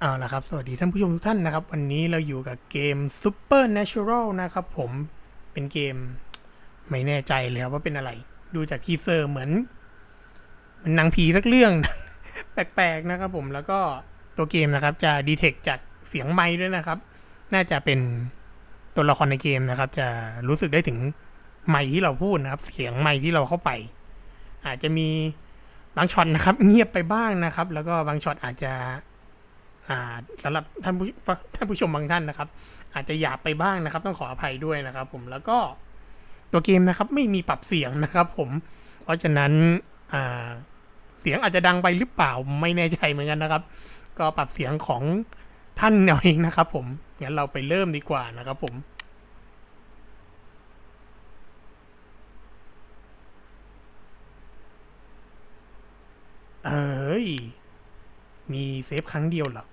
เอาละครับ สวัสดีท่านผู้ชมทุกท่านนะครับ วันนี้เราอยู่กับเกม Supernatural นะครับผมเป็นเกมไม่แน่ใจเลยครับว่าเป็นอะไร ดูจากทีเซอร์เหมือนเหมันหนังผีสักเรื่อง แปลกๆนะครับผมแล้วก็ตัวเกมนะครับ จะดีเทคจากเสียงไม้ด้วยนะครับ น่าจะเป็นตัวละครในเกมนะครับ จะรู้สึกได้ถึงไม้ที่เราพูดนะครับ เสียงไม้ที่เราเข้าไป อาจจะมีบางช็อตนะครับ เงียบไปบ้างนะครับ แล้วก็บางช็อตอาจจะ สำหรับท่านผู้ท่านผู้ชมบางท่านนะครับ อาจจะหยาบไปบ้างนะครับ ต้องขออภัยด้วยนะครับ ผมแล้วก็ตัวเกมนะครับ ไม่มีปรับเสียงนะครับ ผม เพราะฉะนั้นเสียงอาจจะดังไปหรือเปล่าไม่แน่ใจเหมือนกันนะครับ ก็ปรับเสียงของท่านเอาเองนะครับ ผมงั้นเราไปเริ่มดีกว่านะครับ ผมเอ้ย มีเซฟครั้งเดียวเหรอ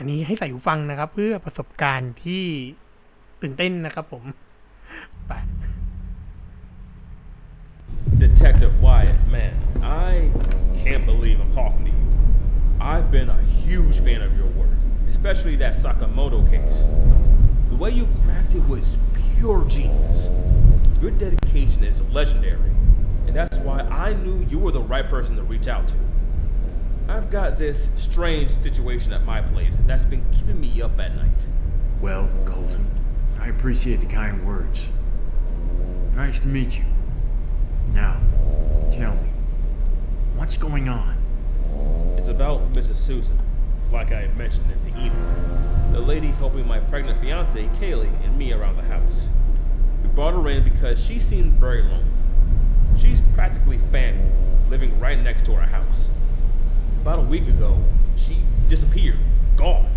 อันนี้ให้ใส่หูฟังนะครับ เพื่อประสบการณ์ที่ตื่นเต้นนะครับผมไป Detective Wyatt, man, I can't believe I'm talking to you. I've been a huge fan of your work, especially that Sakamoto case. The way you cracked it was pure genius. Your dedication is legendary, and that's why I knew you were the right person to reach out to. I've got this strange situation at my place that's been keeping me up at night. Well, Colton, I appreciate the kind words. Nice to meet you. Now, tell me, what's going on? It's about Mrs. Susan, like I mentioned in the evening. The lady helping my pregnant fiance, Kaylee, and me around the house. We brought her in because she seemed very lonely. She's practically family, living right next to our house. About a week ago, she disappeared, gone.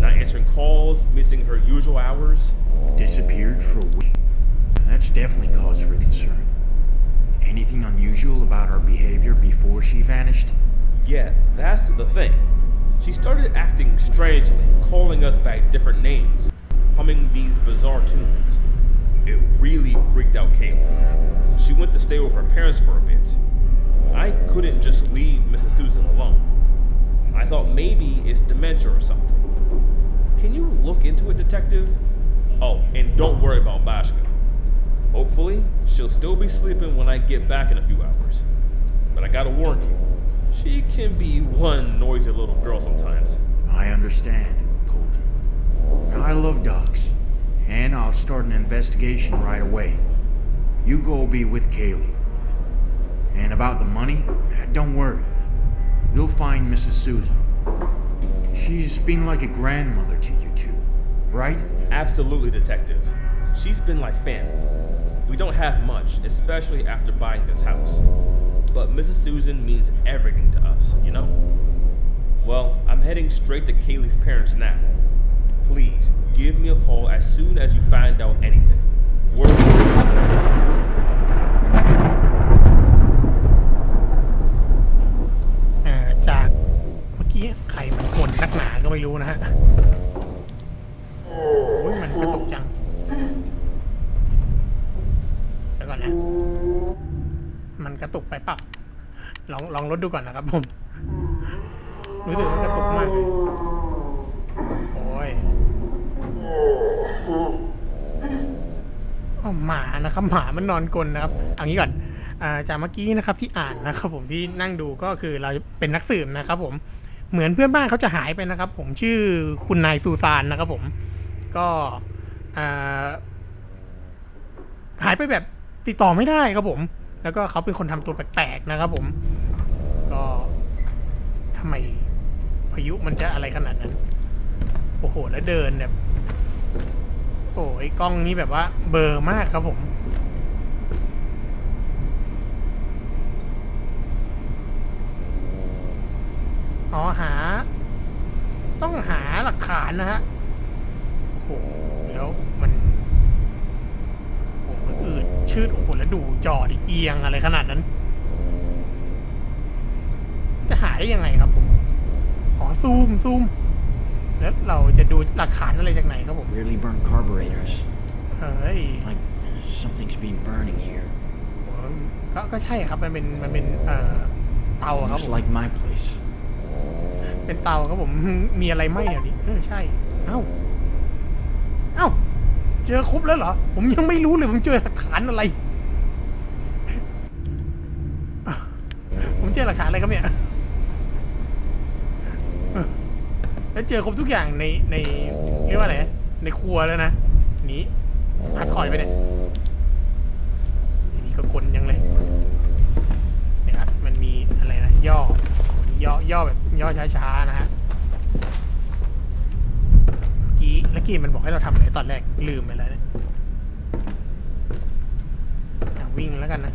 Not answering calls, missing her usual hours. Disappeared for a week. That's definitely cause for concern. Anything unusual about her behavior before she vanished? Yeah, that's the thing. She started acting strangely, calling us by different names, humming these bizarre tunes. It really freaked out Kayla. She went to stay with her parents for a bit. I couldn't just leave Mrs. Susan alone. I thought maybe it's dementia or something. Can you look into it, detective? Oh, and don't worry about Bashka. Hopefully, she'll still be sleeping when I get back in a few hours. But I gotta warn you, she can be one noisy little girl sometimes. I understand, Colton. I love dogs, and I'll start an investigation right away. You go be with Kaylee. And about the money, eh, don't worry. We'll find Mrs. Susan. She's been like a grandmother to you two, right? Absolutely, detective. She's been like family. We don't have much, especially after buying this house. But Mrs. Susan means everything to us, you know? Well, I'm heading straight to Kaylee's parents now. Please, give me a call as soon as you find out anything. Word. นะฮะโอ้ยมันกระตุกจังเดี๋ยวก่อนนะ มันกระตุกไปปรับลองลองลดดูก่อนนะครับผมรู้สึกว่ากระตุกมากเลย โอ้ยอ๋อหมานะครับหมามันนอนกลนนะครับเอางี้ก่อนอ่าจากเมื่อกี้นะครับที่อ่านนะครับผมที่นั่งดูก็คือเราเป็นนักสืบนะครับผม เหมือนเพื่อนบ้านเขาจะหายไปนะครับ ผมชื่อคุณนายซูซานนะครับผมก็หายไปแบบติดต่อไม่ได้ครับผม แล้วก็เขาเป็นคนทำตัวแปลกๆนะครับผม ก็ทำไมพายุมันจะอะไรขนาดนั้น โอ้โห แล้วเดินแบบ โอ้ยกล้องนี้แบบว่าเบอร์มากครับผม อ๋อหา ต้องหาหลักฐานนะฮะโอ้โหแล้วมันโอ้โหมันอืดชืดโอ้โหแล้วดูจอดิเอียงอะไรขนาดนั้น จะหาได้ยังไงครับผมอ๋อซูมซูมแล้วเราจะดูหลักฐานอะไรจากไหนครับผม Really burnt carburetors. เฮ้ย Like something's been burning here. ก็ก็ใช่ครับมันเป็นมันเป็นเอ่อเตาอะครับ Looks ผม like my place. เป็นเตาครับผม มีอะไรไหมเดี๋ยวนี้เออใช่ เอ้า เอ้า เจอครบแล้วเหรอ ผมยังไม่รู้เลยผมเจอหลักฐานอะไร ผมเจอหลักฐานอะไรครับเนี่ยแล้วเจอครบทุกอย่างในในเรียกว่าอะไรในครัวแล้วนะนี้อาถอยไปเนี่ยทีนี้ก็กลยังเลยเนี่ยครับมันมีอะไรนะย่อย่อย่อแบบ ย่อช้าๆนะฮะเมื่อกี้แล้วกี้มันบอกให้เราทำอะไรตอนแรกลืมไปแล้วเนี่ยอ่วิ่งแล้วกันนะ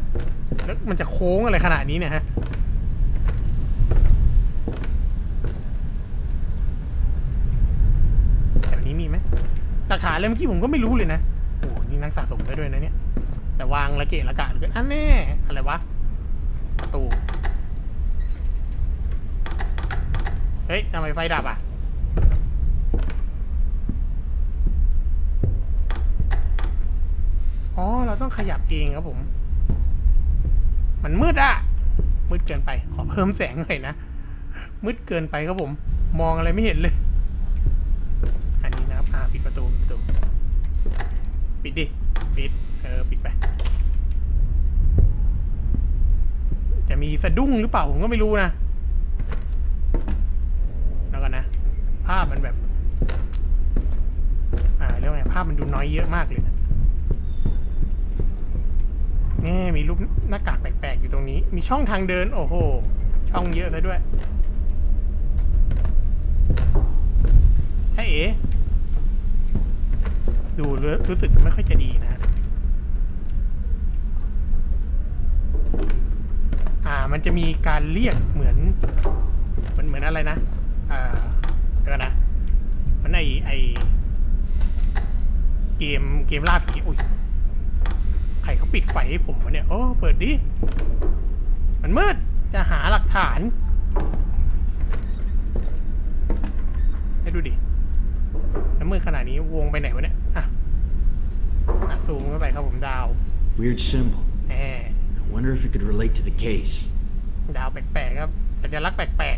แล้วมันจะโค้งอะไรขนาดนี้เนี่ยฮะแถวนี้มีไหมหลักฐานเลยเมื่อกี้ผมก็ไม่รู้เลยนะ โอ้โหนี่นักสะสมได้ด้วยนะเนี่ย แต่วางละเกะละกะเหลยอันแน่ อะไรวะตู เฮ้ยทำไมไฟดับอะ อ๋อ เราต้องขยับเองครับผม มันมืดอะมืดเกินไป ขอเพิ่มแสงหน่อยนะ มืดเกินไปครับผม มองอะไรไม่เห็นเลย อันนี้นะครับ อ่า ปิดประตูปิดประตู ปิดดิ ปิด เออ ปิดไป จะมีสะดุ้งหรือเปล่าผมก็ไม่รู้นะ แล้วกันนะ ภาพมันแบบ อ่าเรียกว่าไง ภาพมันดูน้ อยเยอะมากเลยนะนี่มีรูปหน้ากากแปลกๆอยู่ตรงนี้ มีช่องทางเดิน โอ้โห ช่องเยอะซะด้วยใช่เอ๋ดูรู้รู้สึกไม่ค่อยจะดีนะ อ่า มันจะมีการเรียกเหมือน เหมือนเหมือนอะไรนะ อ่าเดี๋ยวก่อนะ มันไอไอ เกมเกมล่าผีอุ้ยใครเขาปิดไฟให้ผมวะเนี่ยโอ้เปิดดิ มันมืด จะหาหลักฐาน ให้ดูดิแล้วมืดขนาดนี้วงไปไหนวะเนี่ย อะอะซูมเข้าไปครับผมดาว Weird symbol. แหม I wonder if it could relate to the case. ดาวแปลกๆครับสัญลักษณ์แปลก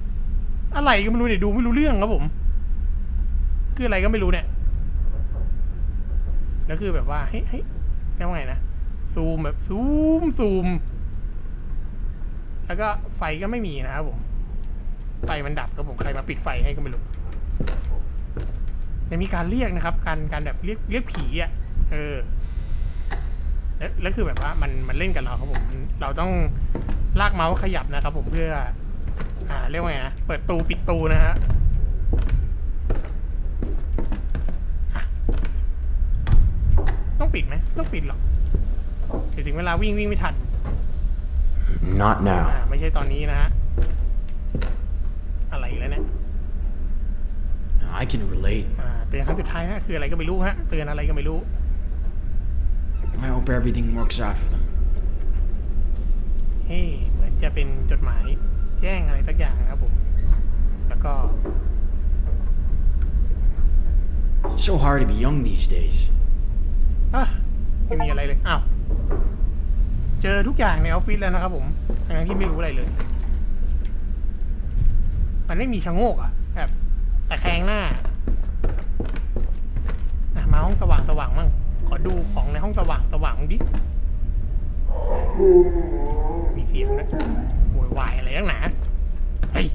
ๆ อะไรก็ไม่รู้เนี่ยดูไม่รู้เรื่องครับผม คืออะไรก็ไม่รู้เนี่ย แล้วคือแบบว่าให้ให้เรียกว่าไงนะ ซูมแบบซูมซูม แล้วก็ไฟก็ไม่มีนะครับผม ไฟมันดับครับผม ใครมาปิดไฟให้ก็ไม่รู้เนี่ยมีการเรียกนะครับ การการแบบเรียกเรียกผีอะ เออ แล้วแล้วคือแบบว่ามันมันเล่นกับเราครับผมมันเราต้องลากเมาส์ขยับนะครับผมเพื่อ อ่า เรียกว่าไงนะ เปิดตูปิดตูนะฮะ ต้องปิดไหมต้องปิดหรอกเดี๋ยวถึงเวลาวิ่งวิ่งไม่ทัน Not อ่า now. ไม่ใช่ตอนนี้นะฮะ อะไรอีกแล้วเนี่ย I can relate. อ่าเตือนครั้งสุดท้ายนะคืออะไรก็ไม่รู้ฮะ เตือนอะไรก็ไม่รู้ I hope everything works out for them. เฮ้เหมือนจะเป็นจดหมายแจ้งอะไรสักอย่างนะครับผม แล้วก็ It's so hard to be young these days. อะไม่มีอะไรเลยอ้าวเจอทุกอย่างในออฟฟิศแล้วนะครับผมทั้งที่ไม่รู้อะไรเลย มันไม่มีชะโงกอะแบบแต่แคงหน้าอะมาห้องสว่างสว่างมั่งขอดูของในห้องสว่างสว่างดิมีเสียงด้วยโวยวายอะไรนักหนาเฮ้ย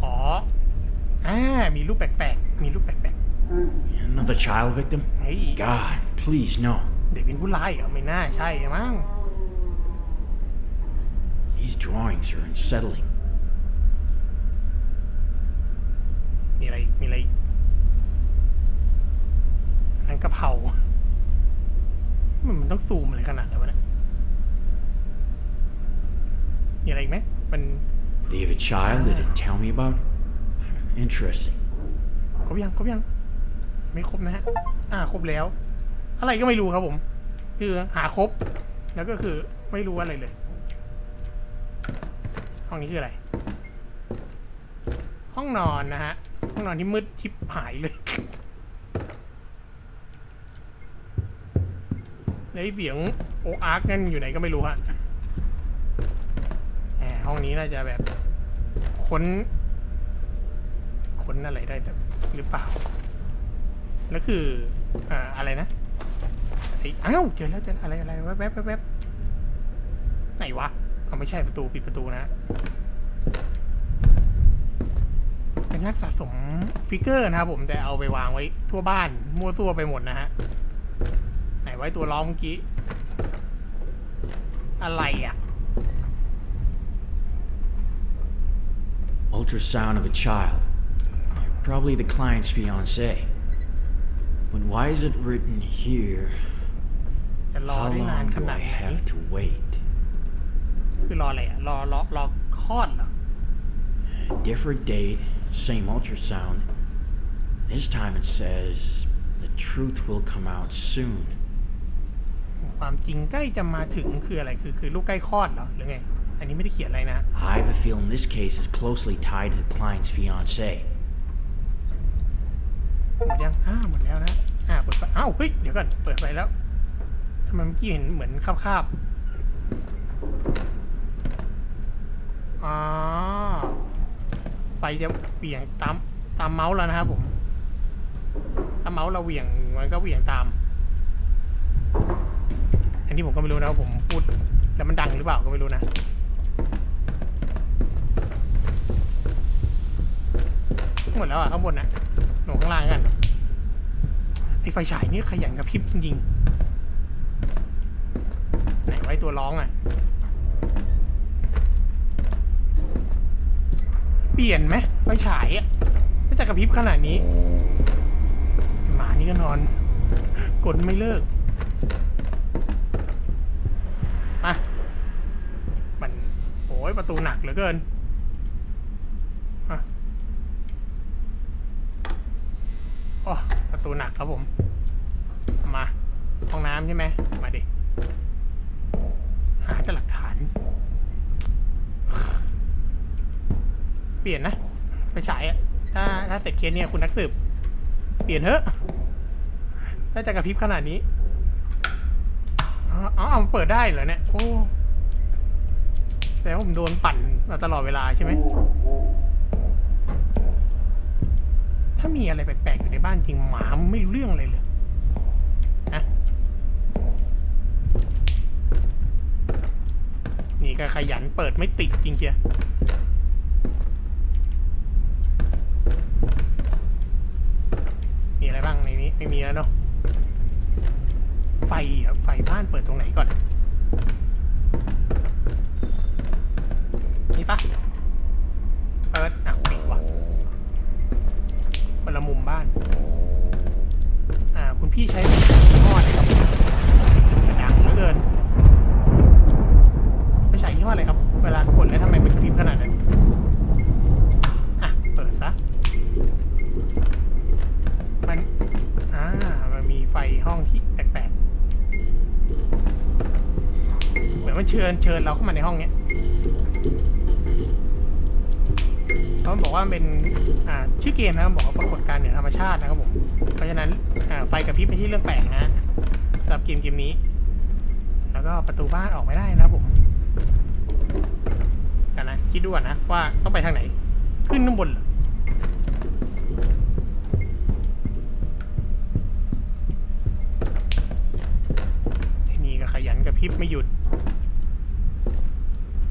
ขออ่ามีรูปแปลกๆ มีรูปแปลก Another child victim? ๆเฮ้ย God, please no. เด็กเป็นผู้ร้ายเหรอไม่น่าใช่มั้ง These drawings are unsettling. มีอะไรอีกมีอะไรอีกอันนั้นกะเพรามันมันต้องซูมอะไรขนาดนั้นวะเนี่ยมีอะไรอีกไหมมัน They have a child they didn't tell me about? Interesting. ครบยังครบยัง ไม่ครบนะฮะ อ่า ครบแล้ว อะไรก็ไม่รู้ครับผม คือหาครบ แล้วก็คือไม่รู้อะไรเลย ห้องนี้คืออะไร ห้องนอนนะฮะ ห้องนอนที่มืดชิบหายเลยแล้วเสียงโออาร์กนั่นอยู่ไหนก็ไม่รู้ฮะแหมห้องนี้น่าจะแบบค้นค้นอะไรได้สักหรือเปล่า แล้วคืออ่าอะไรนะไอ้อ้าวเจอแล้วเจออะไรอะไรแวบแวบแวบแวบไหนวะเอาไม่ใช่ประตูปิดประตูนะ เป็นนักสะสมฟิกเกอร์นะครับผมแต่เอาไปวางไว้ทั่วบ้าน มั่วซั่วไปหมดนะฮะ ไหนไว้ตัวล้อเมื่อกี้ อะไรอะ Ultrasound of a child. Probably the client's fiance. But why is it written here? จะรอ How ได้นาน long ข do นาด I ไหน have to wait? คือรออะไรอ่ะ รอรอรอคลอดเหรอ Different date, same ultrasound. This time it says the truth will come out soon. ความจริงใกล้จะมาถึงคืออะไร คือคือลูกใกล้คลอดเหรอ หรือไง อันนี้ไม่ได้เขียนอะไรนะ I have a feeling this case is closely tied to the client's fiance. หมดยังอ้าหมดแล้วนะอ่าเปิดไฟอ้าวเฮ้ยเดี๋ยวก่อนเปิดไฟแล้วทำไมเมื่อกี้เห็นเหมือนคาบคาบอ๋อไฟจะเหวี่ยงตามตามเมาส์แล้วนะครับผมถ้าเมาส์เราเหวี่ยงมันก็เหวี่ยงตาม อันนี้ผมก็ไม่รู้นะผมพูดแล้วมันดังหรือเปล่าก็ไม่รู้นะหมดแล้วอะข้างบนน่ะ นูข้างล่างกันไอไฟฉายนี่ขยันกับพริบจริงๆ ไหนไว้ตัวร้องอะ เปลี่ยนไหมไฟฉายอะไม่จะกระพริบขนาดนี้ หมานี่ก็นอน กดไม่เลิกมามัน โอ้ยประตูหนักเหลือเกินอะ โอ้ประ ตูหนักครับผม มาห้องน้ำใช่ไหมมาดิ หาแต่หลักฐาน เปลี่ยนนะ ไปฉายถ้าถ้าเสร็จเคสเนี่ยคุณนักสืบ เปลี่ยนเถอะถ้าจะกระพริบขนาดนี้อ๋ออ๋อเอามันเปิดได้เหรอเนี่ย โอ้ แต่ว่าผมโดนปั่นมาตลอดเวลาใช่ไหม ถ้ามีอะไรแปลกๆ บ้านจริงหมาไม่รู้เรื่องเลยเลยนะนี่ก็ขยันเปิดไม่ติดจริงเชียมีอะไรบ้างในนี้ไม่มีแล้วเนาะไฟอะไฟบ้านเปิดตรงไหนก่อน นี่ปะเปิดอะปิดว่ะ คนละมุม บ้าน อ่า คุณพี่ใช้ยี่ห้ออะไรครับดังเหลือเกินไม่ใช่ยี่ห้ออะไรครับ เวลากดแล้วทำไมมันกระพริบขนาดนั้นอะ เปิดซะ มัน อ่า มันมีไฟห้องที่แปลกๆ เหมือนมันเชิญเชิญเราเข้ามาในห้องเนี้ย เพราบอกว่าเป็นชื่อเกมนะครับบอกว่าปรากฏการณ์เหนือธรรมชาตินะครับผม เพราะฉะนั้นไฟกระพริบไม่ใช่เรื่องแปลกนะสำหรับเกมเกมนี้ แล้วก็ประตูบ้านออกไม่ได้นะครับผมนนะคิดดูก่อนนะว่าต้องไปทางไหน ขึ้นข้างบนเหรอนี่ก็ขยันกระพริบไม่หยุด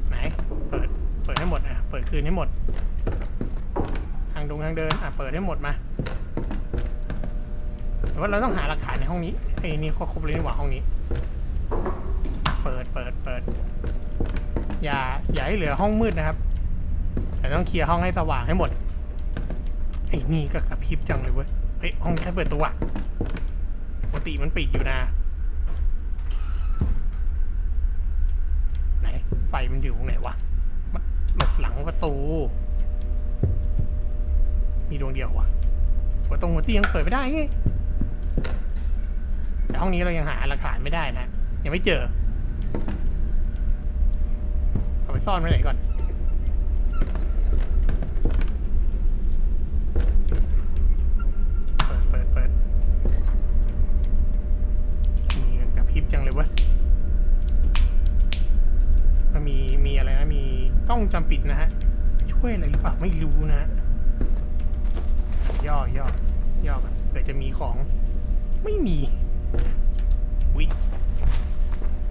ไหน เปิด เปิดให้หมดอะ เปิดคืนให้หมด ทางดงทาง เดิน อะ เปิดให้หมดมา แต่ว่าเราต้องหาหลักฐานในห้องนี้ไอ้นี่ครบเลยนี่หว่าห้องนี้ เปิดเปิดเปิด อย่า อย่าให้เหลือห้องมืดนะครับ แต่ต้องเคลียร์ห้องให้สว่างให้หมด ไอ้นี่ก็กระพริบจังเลยเว้ย เฮ้ย ห้องนี้ใครเปิดตัวปกติมันปิดอยู่นะ ไหน ไฟมันอยู่ตรงไหนวะหลบหลังประตู มีดวงเดียววะหัวตรงหัวเตียงเปิดไม่ได้ไงแต่ห้องนี้เรายังหาหลักฐานไม่ได้นะ ยังไม่เจอ เอาไปซ่อนไว้ไหนก่อน เปิด เปิด เปิดมีกระพริบจังเลยเว้ย มันมี มีอะไรนะ มีกล้องวงจำปิดนะฮะ ช่วยอะไรหรือเปล่าไม่รู้นะฮะ ย่อย่อย่อกันเผื่อจะมีของ ไม่มีวิ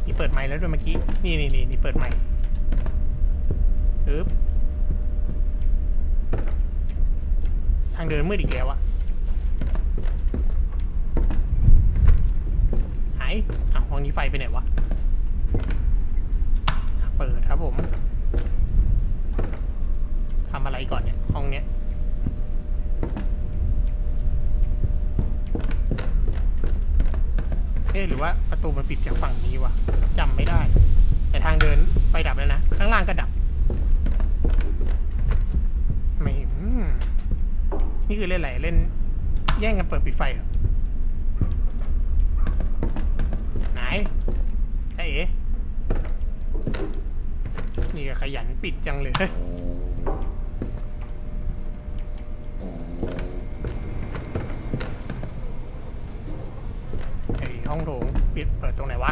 นี่เปิดไมค์แล้วด้วยเมื่อกี้ นี่นี่นี่นี่เปิดไมค์อึ๊บทางเดินมืดอีกแล้วอะหายอ้าวห้องนี้ไฟไปไหนวะ เปิดครับผมทำอะไรก่อนเนี่ย ห้องเนี้ย อ๊ะหรือว่าประตูมันปิดจากฝั่งนี้วะจำไม่ได้ แต่ทางเดินไฟดับแล้วนะ ข้างล่างก็ดับ ไม่อืมนี่คือเล่นอะไรเล่น แย่งกันเปิดปิดไฟเหรอไหนไอ้เอ๋นี่ก็ขยันปิดจังเลยเฮ้ยไอห้องโถงปิดเปิดตรงไหนวะ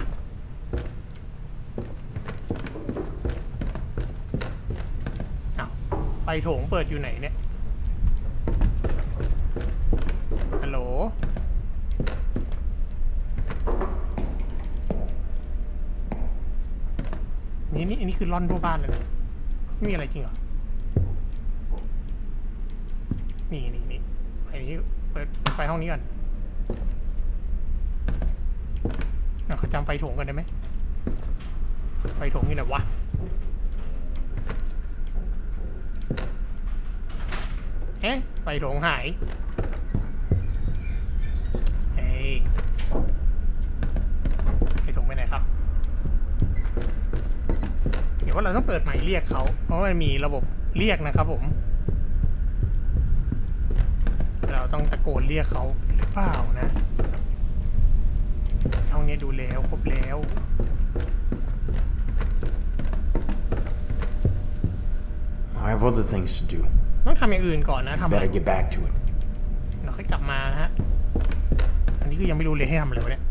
อ้าว ไฟ โถงเปิดอยู่ไหนเนี่ย ฮัลโหล นี่นี่อันนี้คือร่อนทั่วบ้านเลยนะไม่มีอะไรจริงเหรอ นี่นี่นี่ไฟนี้เปิดไฟห้องนี้ก่อนเราเขาจำไฟโถงกันได้ไหมไฟโถงนี่ไหนวะ อ๊ะไฟถงหายเฮ้ยไฟโถงไปไหนครับ เดี๋ยวว่าเราต้องเปิดหมายเรียกเขา เพราะมันมีระบบเรียกนะครับผม เราต้องตะโกนเรียกเขาหรือเปล่านะห้องนี้ดูแล้วครบแล้ว I have other things to do. ต้องทำอย่างอื่นก่อนนะทำอะไร Better get back to it. เราค่อยกลับมานะฮะ อันนี้คือยังไม่รู้เลยให้ทำอะไรวะเนี่ย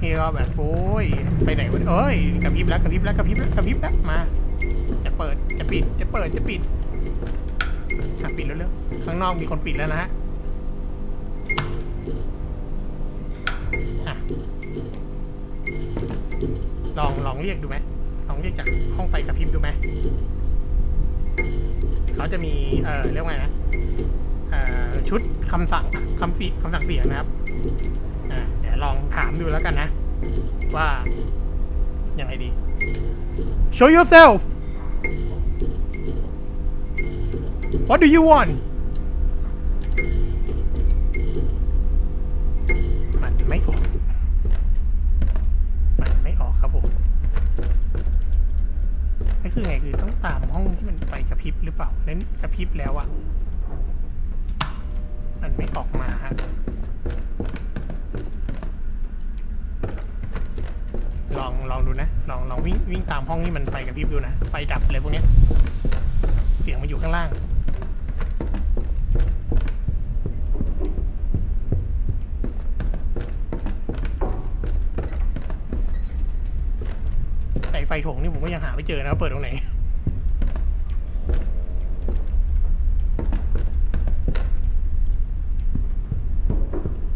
นี่ก็แบบโอ้ย ไปไหนวะเนี่ยเอ้ยกระพริบแล้วกระพริบแล้วกระพริบแล้วกระพริบแล้วมา จะเปิด จะปิด จะเปิด จะปิดอะปิดแล้วเร็วๆข้างนอกมีคนปิดแล้วนะฮะอะลอง ลองเรียกดูไหมลองเรียกจากห้องไฟกระพริบดูไหม เขาจะมีเออเรียกว่าไงนะชุดคำสั่งคำสีคำสั่งเสียงนะครับเดี๋ยวลองถามดูแล้วกันนะ ว่า ยังไงดี show yourself what do you want มันไม่ออก คือไงคือต้องตามห้องที่มันไฟกระพริบหรือเปล่าเน้นกระพริบแล้วอะมันไม่ออกมาฮะลองลองดูนะ ลองลองวิ่งวิ่งตามห้องที่มันไฟกระพริบดูนะ ไฟดับอะไรพวกเนี้ย เสียงมันอยู่ข้างล่าง ไฟโถงนี่ผมก็ยังหาไม่เจอนะว่าเปิดตรงไหน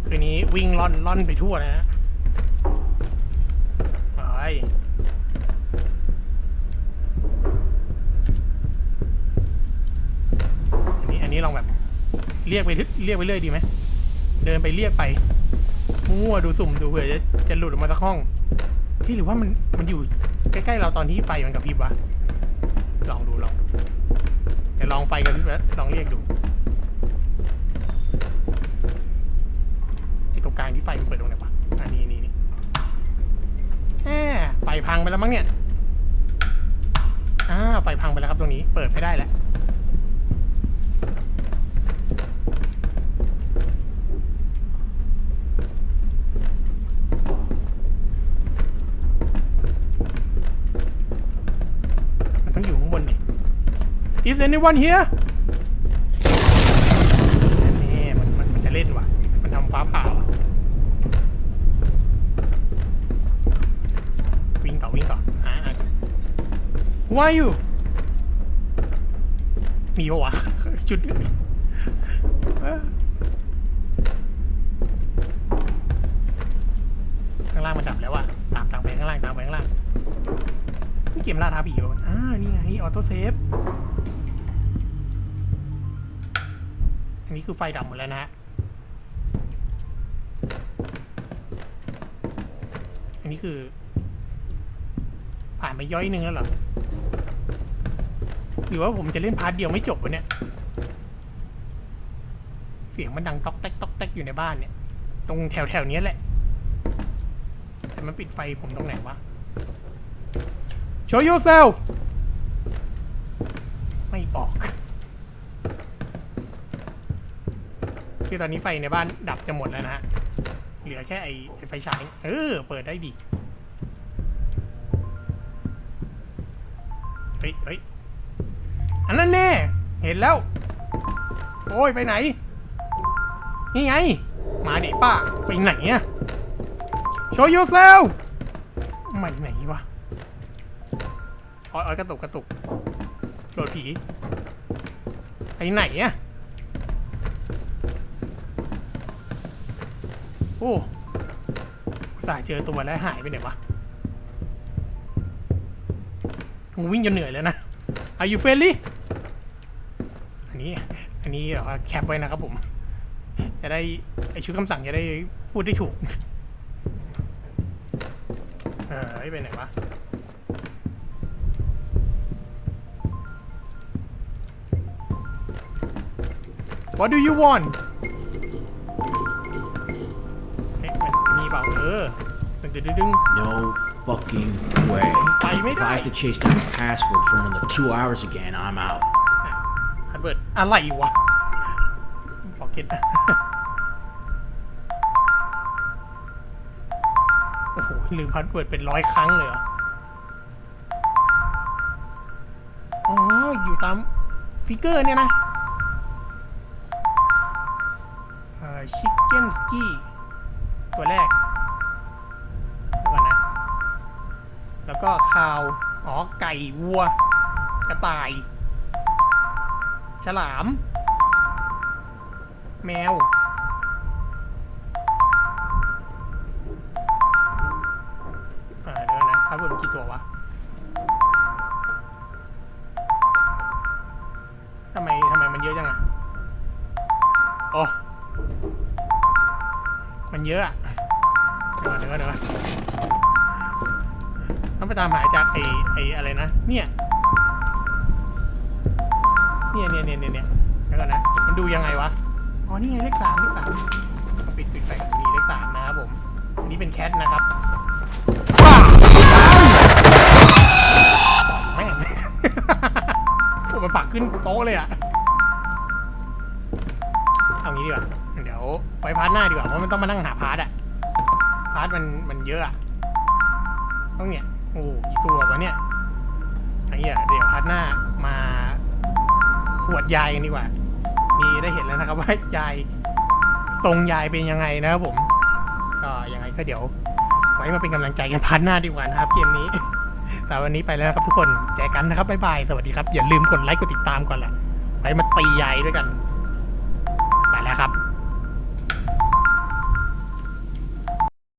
คืนนี้วิ่งล่อนล่อนไปทั่วนะฮะไปอันนี้อันนี้ลองแบบ เรียกไปเรียกไปเรื่อยดีไหม เดินไปเรียกไป มั่วดูสุ่มดูเผื่อจะจะหลุดออกมาสักห้องเฮ้ยหรือว่ามันมันอยู่ ใกล้ๆเราตอนที่ไฟมันกับพริบวะลองดูลองดูเดี๋ยวลองไฟกับพริบแล้วลองเรียกดูไอ้ตรงกลางที่ไฟมันเปิดตรงไหนวะอันนี้นี่นี่แหมไฟพังไปแล้วมั้งเนี่ยอ่าไฟพังไปแล้วครับตรงนี้ เปิดไม่ได้แล้ว Is anyone here นี่มันมันมันจะเล่นว่ะ มันทำฟ้าผ่าว่ะวิ่งต่อวิ่งต่ออ่าอ่าโห Who are you มีปะวะชุดเอ้อข้างล่างมันดับแล้วอะตามตามไปข้างล่างตามไปข้างล่างนี่เกมล่าท้าผีปะวะอ่านี่ไงออโต้เซฟ นี้คือไฟดับหมดแล้วนะฮะ อันนี้คือ ผ่านไปย่อยนึงแล้วเหรอ หรือว่าผมจะเล่นพาร์ทเดียวไม่จบวะเนี่ย เสียงมันดังต๊อกแต๊กต๊อกแต๊กอยู่ในบ้านเนี่ย ตรงแถวแถวนี้แหละ แต่มันปิดไฟผมตรงไหนวะ Show yourself ไม่ออก คือตอนนี้ไฟในบ้านดับจะหมดแล้วนะฮะ เหลือแค่ไอ้ไฟฉาย เออ เปิดได้ดี เฮ้ยเฮ้ยอันนั้นแน่ เห็นแล้ว โอ้ย ไปไหน นี่ไง มาดิป้า ไปไหนอะ show yourself ไม่ไหนวะอออ๋อกระตุกกระตุกโหลดผีไปไหนอะ โอ้สายเจอตัวแล้วหายไปไหนวะโอ้วิ่งจนเหนื่อยแล้วนะ Are you friendly อันนี้ อันนี้แบบว่าแคปไว้นะครับผม จะได้ไอชุดคำสั่งจะได้พูดได้ถูก เออเฮ้ยไปไหนวะ What do you want เปล่าเออดึงดึงดึงดึง No fucking way. ไปไม่ If ได้ I have to chase down a password for another two hours again, I'm out. ฮันเบิร์ดอะไรวะฟอกเก็ตโอ้โหลืมพาสเวิร์ดเป็นร้อยครั้งเลยเหรอ อ๋อ อยู่ตามฟิกเกอร์เนี่ยนะ ก็คาว อ๋อ ไก่วัว กระต่าย ฉลาม แมว เอ่าเดี๋ยวนะพาเบิร์ดกี่ตัววะทำไมทำไมมันเยอะจังอะโอ้มันเยอะอะเดี๋ยวก่อเดี๋ยวก่อนเดี๋ยวก่อนอง ไปตามหาจากไอ้ไอ้อะไรนะ เนี่ย เนี่ยเนี่ยเนี่ยเนี่ยเนี่ยแล้วก่อนนะ มันดูยังไงวะ อ๋อ นี่ไงเลขสามเลขสามปิดปิดไฟก่อนมีเลขสามนะครับผม อันนี้เป็นแคทนะครับแม่งโอ้มันผักขึ้นโต๊ะเลยอะเอางี้ดีกว่า เดี๋ยวไว้พาร์ทหน้าดีกว่า เพราะมันต้องมานั่งหาพาร์ทอะพาร์ทมันมันเยอะอะต้องเนี่ย โอ้กี่ตัววะเนี่ยไอ้เหี้ยเดี๋ยวพาร์ทหน้ามาขวดยายกันดีกว่า มีได้เห็นแล้วนะครับว่ายายทรงยายเป็นยังไงนะครับผม ก็ยังไงก็เดี๋ยว ไว้มาเป็นกำลังใจกันพันหน้าดีกว่านะครับเกมนี้ แต่วันนี้ไปแล้วนะครับทุกคนเจอกันนะครับบ๊ายบายสวัสดีครับอย่าลืมกดไลค์กดติดตามก่อนแหละไว้มาตียายด้วยกัน